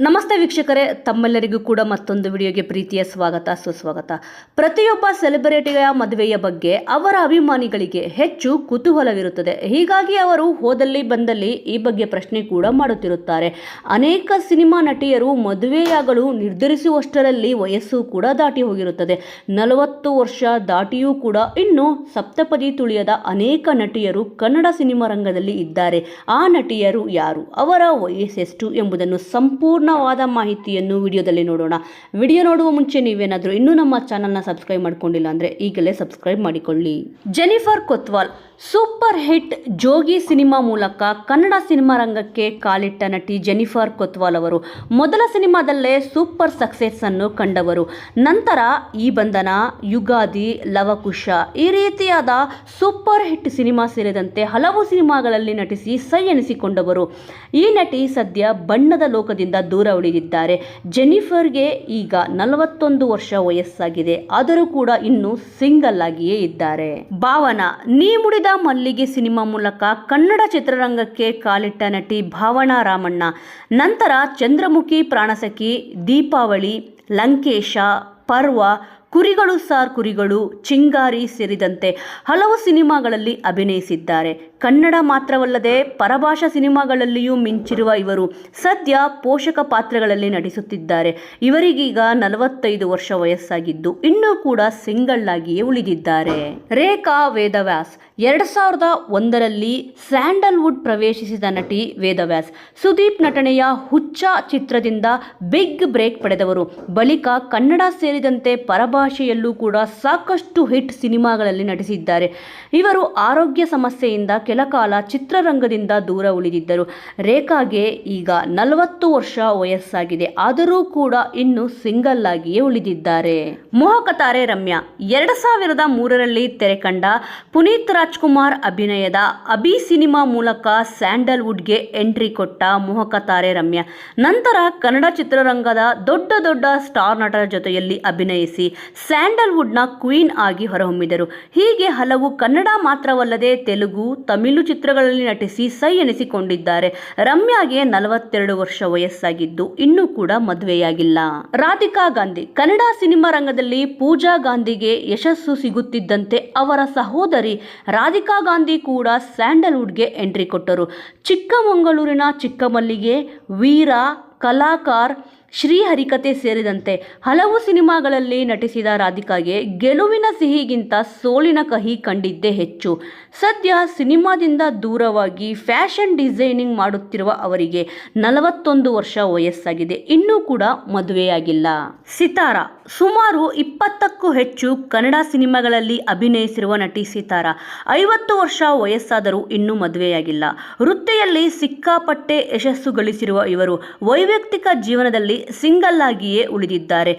ನಮಸ್ತೆ ವೀಕ್ಷಕರೇ, ತಮ್ಮೆಲ್ಲರಿಗೂ ಕೂಡ ಮತ್ತೊಂದು ವಿಡಿಯೋಗೆ ಪ್ರೀತಿಯ ಸ್ವಾಗತ, ಸುಸ್ವಾಗತ. ಪ್ರತಿಯೊಬ್ಬ ಸೆಲೆಬ್ರಿಟಿಯ ಮದುವೆಯ ಬಗ್ಗೆ ಅವರ ಅಭಿಮಾನಿಗಳಿಗೆ ಹೆಚ್ಚು ಕುತೂಹಲವಿರುತ್ತದೆ. ಹೀಗಾಗಿ ಅವರು ಹೋದಲ್ಲಿ ಬಂದಲ್ಲಿ ಈ ಬಗ್ಗೆ ಪ್ರಶ್ನೆ ಕೂಡ ಮಾಡುತ್ತಿರುತ್ತಾರೆ. ಅನೇಕ ಸಿನಿಮಾ ನಟಿಯರು ಮದುವೆಯಾಗಲು ನಿರ್ಧರಿಸುವಷ್ಟರಲ್ಲಿ ವಯಸ್ಸು ಕೂಡ ದಾಟಿ ಹೋಗಿರುತ್ತದೆ. ನಲವತ್ತು ವರ್ಷ ದಾಟಿಯೂ ಕೂಡ ಇನ್ನು ಸಪ್ತಪದಿ ತುಳಿಯದ ಅನೇಕ ನಟಿಯರು ಕನ್ನಡ ಸಿನಿಮಾ ರಂಗದಲ್ಲಿ ಇದ್ದಾರೆ. ಆ ನಟಿಯರು ಯಾರು? ಅವರ ವಯಸ್ಸೆಷ್ಟು ಎಂಬುದನ್ನು ಸಂಪೂರ್ಣವಾದ ಮಾಹಿತಿಯನ್ನು ವಿಡಿಯೋದಲ್ಲಿ ನೋಡೋಣ. ವಿಡಿಯೋ ನೋಡುವ ಮುಂಚೆ ನೀವೇನಾದರೂ ಇನ್ನೂ ನಮ್ಮ ಚಾನಲ್ನ ಸಬ್ಸ್ಕ್ರೈಬ್ ಮಾಡ್ಕೊಂಡಿಲ್ಲ ಅಂದರೆ ಈಗಲೇ ಸಬ್ಸ್ಕ್ರೈಬ್ ಮಾಡಿಕೊಳ್ಳಿ. Jennifer Kotwal super hit Jogi cinema ಮೂಲಕ ಕನ್ನಡ ಸಿನಿಮಾ ರಂಗಕ್ಕೆ ಕಾಲಿಟ್ಟ ನಟಿ ಜೆನಿಫರ್ ಕೊತ್ವಾಲ್ ಅವರು. ಮೊದಲ ಸಿನಿಮಾದಲ್ಲೇ ಸೂಪರ್ ಸಕ್ಸೆಸ್ ಅನ್ನು ಕಂಡವರು. ನಂತರ ಈ ಬಂಧನ, ಯುಗಾದಿ, ಲವಕುಶ ಈ ರೀತಿಯಾದ ಸೂಪರ್ ಹಿಟ್ ಸಿನಿಮಾ ಸೇರಿದಂತೆ ಹಲವು ಸಿನಿಮಾಗಳಲ್ಲಿ ನಟಿಸಿ ಸೈ ಎನಿಸಿಕೊಂಡವರು. ಈ ನಟಿ ಸದ್ಯ ಬಣ್ಣದ ಲೋಕದಿಂದ ದೂರ ಉಳಿದಿದ್ದಾರೆ. ಜೆನಿಫರ್ಗೆ ಈಗ ನಲವತ್ತೊಂದು ವರ್ಷ ವಯಸ್ಸಾಗಿದೆ. ಆದರೂ ಕೂಡ ಇನ್ನೂ ಸಿಂಗಲ್ ಆಗಿಯೇ ಇದ್ದಾರೆ. ಭಾವನಾ, ನೀ ಮುಡಿದ ಮಲ್ಲಿಗೆ ಸಿನಿಮಾ ಮೂಲಕ ಕನ್ನಡ ಚಿತ್ರರಂಗಕ್ಕೆ ಕಾಲಿಟ್ಟ ನಟಿ ಭಾವನಾ ರಾಮಣ್ಣ, ನಂತರ ಚಂದ್ರಮುಖಿ, ಪ್ರಾಣಸಖಿ, ದೀಪಾವಳಿ, ಲಂಕೇಶ, ಪರ್ವ ಕುರಿಗಳು ಸಾರ್ ಕುರಿಗಳು ಚಿಂಗಾರಿ ಸೇರಿದಂತೆ ಹಲವು ಸಿನಿಮಾಗಳಲ್ಲಿ ಅಭಿನಯಿಸಿದ್ದಾರೆ. ಕನ್ನಡ ಮಾತ್ರವಲ್ಲದೆ ಪರಭಾಷಾ ಸಿನಿಮಾಗಳಲ್ಲಿಯೂ ಮಿಂಚಿರುವ ಇವರು ಸದ್ಯ ಪೋಷಕ ಪಾತ್ರಗಳಲ್ಲಿ ನಟಿಸುತ್ತಿದ್ದಾರೆ. ಇವರಿಗೀಗ ನಲವತ್ತೈದು ವರ್ಷ ವಯಸ್ಸಾಗಿದ್ದು ಇನ್ನೂ ಕೂಡ ಸಿಂಗಲ್ ಆಗಿಯೇ ಉಳಿದಿದ್ದಾರೆ. ರೇಖಾ ವೇದವ್ಯಾಸ್, ಎರಡು ಸಾವಿರದ ಒಂದರಲ್ಲಿ ಸ್ಯಾಂಡಲ್ವುಡ್ ಪ್ರವೇಶಿಸಿದ ನಟಿ ವೇದವ್ಯಾಸ್, ಸುದೀಪ್ ನಟನೆಯ ಹುಚ್ಚ ಚಿತ್ರದಿಂದ ಬಿಗ್ ಬ್ರೇಕ್ ಪಡೆದವರು. ಬಳಿಕ ಕನ್ನಡ ಸೇರಿದಂತೆ ಪರಭಾಷೆಯಲ್ಲೂ ಕೂಡ ಸಾಕಷ್ಟು ಹಿಟ್ ಸಿನಿಮಾಗಳಲ್ಲಿ ನಟಿಸಿದ್ದಾರೆ. ಇವರು ಆರೋಗ್ಯ ಸಮಸ್ಯೆಯಿಂದ ಕೆಲಕಾಲ ಚಿತ್ರರಂಗದಿಂದ ದೂರ ಉಳಿದಿದ್ದರು. ರೇಖಾಗೆ ಈಗ ನಲವತ್ತು ವರ್ಷ ವಯಸ್ಸಾಗಿದೆ. ಆದರೂ ಕೂಡ ಇನ್ನು ಸಿಂಗಲ್ ಆಗಿಯೇ ಉಳಿದಿದ್ದಾರೆ. ಮೋಹಕ ತಾರೆ ರಮ್ಯಾ. ಎರಡು ಸಾವಿರದ ಮೂರರಲ್ಲಿ ತೆರೆಕಂಡ ಪುನೀತ್ ರಾಜ್ಕುಮಾರ್ ಅಭಿನಯದ ಅಭಿ ಸಿನಿಮಾ ಮೂಲಕ ಸ್ಯಾಂಡಲ್ವುಡ್ಗೆ ಎಂಟ್ರಿ ಕೊಟ್ಟ ಮೋಹಕ ತಾರೆ ರಮ್ಯಾ. ನಂತರ ಕನ್ನಡ ಚಿತ್ರರಂಗದ ದೊಡ್ಡ ದೊಡ್ಡ ಸ್ಟಾರ್ ನಟರ ಜೊತೆಯಲ್ಲಿ ಅಭಿನಯಿಸಿ ಸ್ಯಾಂಡಲ್ವುಡ್ನ ಕ್ವೀನ್ ಆಗಿ ಹೊರಹೊಮ್ಮಿದರು. ಹೀಗೆ ಹಲವು ಕನ್ನಡ ಮಾತ್ರವಲ್ಲದೆ ತೆಲುಗು, ತಮಿಳು ಚಿತ್ರಗಳಲ್ಲಿ ನಟಿಸಿ ಸೈ ಎನಿಸಿಕೊಂಡಿದ್ದಾರೆ. ರಮ್ಯಾಗೆ ನಲವತ್ತೆರಡು ವರ್ಷ ವಯಸ್ಸಾಗಿದ್ದು ಇನ್ನೂ ಕೂಡ ಮದುವೆಯಾಗಿಲ್ಲ. ರಾಧಿಕಾ ಗಾಂಧಿ, ಕನ್ನಡ ಸಿನಿಮಾ ರಂಗದಲ್ಲಿ ಪೂಜಾ ಗಾಂಧಿಗೆ ಯಶಸ್ಸು ಸಿಗುತ್ತಿದ್ದಂತೆ ಅವರ ಸಹೋದರಿ ರಾಧಿಕಾ ಗಾಂಧಿ ಕೂಡ ಸ್ಯಾಂಡಲ್ವುಡ್ಗೆ ಎಂಟ್ರಿ ಕೊಟ್ಟರು. ಚಿಕ್ಕಮಗಳೂರಿನ ಚಿಕ್ಕಮಲ್ಲಿಗೆ ವೀರ, ಕಲಾಕಾರ್ ಶ್ರೀಹರಿಕತೆ ಸೇರಿದಂತೆ ಹಲವು ಸಿನಿಮಾಗಳಲ್ಲಿ ನಟಿಸಿದ ರಾಧಿಕಾಗೆ ಗೆಲುವಿನ ಸಿಹಿಗಿಂತ ಸೋಲಿನ ಕಹಿ ಕಂಡಿದ್ದೇ ಹೆಚ್ಚು. ಸದ್ಯ ಸಿನಿಮಾದಿಂದ ದೂರವಾಗಿ ಫ್ಯಾಷನ್ ಡಿಸೈನಿಂಗ್ ಮಾಡುತ್ತಿರುವ ಅವರಿಗೆ ನಲವತ್ತೊಂದು ವರ್ಷ ವಯಸ್ಸಾಗಿದೆ. ಇನ್ನೂ ಕೂಡ ಮದುವೆಯಾಗಿಲ್ಲ. ಸಿತಾರ. ಸುಮಾರು ಇಪ್ಪತ್ತಕ್ಕೂ ಹೆಚ್ಚು ಕನ್ನಡ ಸಿನಿಮಾಗಳಲ್ಲಿ ಅಭಿನಯಿಸಿರುವ ನಟಿ ಸಿತಾರ. ಐವತ್ತು ವರ್ಷ ವಯಸ್ಸಾದರೂ ಇನ್ನೂ ಮದುವೆಯಾಗಿಲ್ಲ. ವೃತ್ತಿಯಲ್ಲಿ ಸಿಕ್ಕಾಪಟ್ಟೆ ಯಶಸ್ಸು ಗಳಿಸಿರುವ ಇವರು ವೈಯಕ್ತಿಕ ಜೀವನದಲ್ಲಿ ಸಿಂಗಲ್ ಆಗಿಯೇ ಉಳಿದಿದ್ದಾರೆ.